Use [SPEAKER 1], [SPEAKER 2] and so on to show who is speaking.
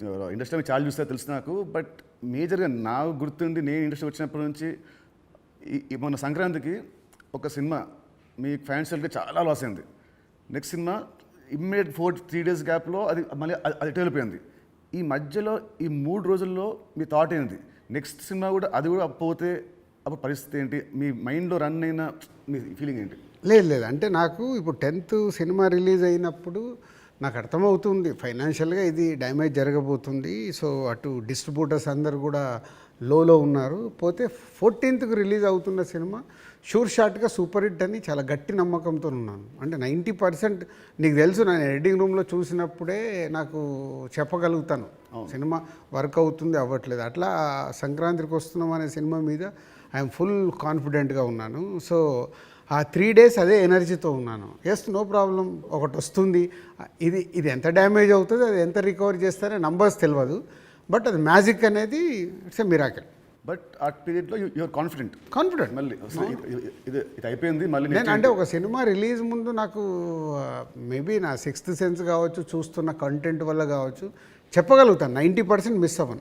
[SPEAKER 1] ఇండస్ట్రీలో చాలా చూస్తే తెలుసు నాకు బట్ మేజర్గా నా గుర్తుండి నేను ఇండస్ట్రీ వచ్చినప్పటి నుంచి ఈ- మొన్న సంక్రాంతికి ఒక సినిమా మీ ఫ్యాన్స్ వెళ్తే చాలా లాస్ అయింది. Next cinema immediate four three days గ్యాప్లో అది మళ్ళీ అది- అది వెళ్ళిపోయింది ఈ మధ్యలో ఈ మూడు రోజుల్లో మీ థాట్ ఏంటి నెక్స్ట్ సినిమా కూడా అది కూడా పోతే అప్పుడు పరిస్థితి ఏంటి? మీ మైండ్లో రన్ అయిన మీ ఫీలింగ్ ఏంటి?
[SPEAKER 2] లేదు లేదు. అంటే నాకు ఇప్పుడు టెన్త్ సినిమా రిలీజ్ అయినప్పుడు నాకు అర్థమవుతుంది. ఫైనాన్షియల్గా ఇది డ్యామేజ్ జరగబోతుంది. సో అటు డిస్ట్రిబ్యూటర్స్ అందరు కూడా లోలో ఉన్నారు. పోతే ఫోర్టీన్త్కి రిలీజ్ అవుతున్న సినిమా షూర్ షాట్గా సూపర్ హిట్ అని చాలా గట్టి నమ్మకంతో ఉన్నాను. అంటే నైంటీ పర్సెంట్ నీకు తెలుసు నేను ఎడిటింగ్ రూమ్లో చూసినప్పుడే నాకు చెప్పగలుగుతాను. సినిమా వర్క్ అవుతుంది అవ్వట్లేదు. అట్లా సంక్రాంతికి వస్తున్నాం అనే సినిమా మీద ఐఎమ్ ఫుల్ కాన్ఫిడెంట్గా ఉన్నాను. సో ఆ త్రీ డేస్ అదే ఎనర్జీతో ఉన్నాను. ఎస్ నో ప్రాబ్లం ఒకటి వస్తుంది. ఇది ఇది ఎంత డ్యామేజ్ అవుతుంది అది ఎంత రికవర్ చేస్తారో నంబర్స్ తెలియదు బట్ అది మ్యాజిక్ అనేది ఇట్స్ ఎ మిరాకిల్
[SPEAKER 1] బట్ ఆ పీరియడ్లో యువర్ కాన్ఫిడెంట్
[SPEAKER 2] కాన్ఫిడెంట్
[SPEAKER 1] మళ్ళీ ఇది- ఇది- అయిపోయింది మళ్ళీ
[SPEAKER 2] నేను అంటే ఒక సినిమా రిలీజ్ ముందు నాకు మేబీ నా సిక్స్త్ సెన్స్ కావచ్చు చూస్తున్న కంటెంట్ వల్ల కావచ్చు చెప్పగలుగుతాను. నైంటీ పర్సెంట్ మిస్ అవ్వను.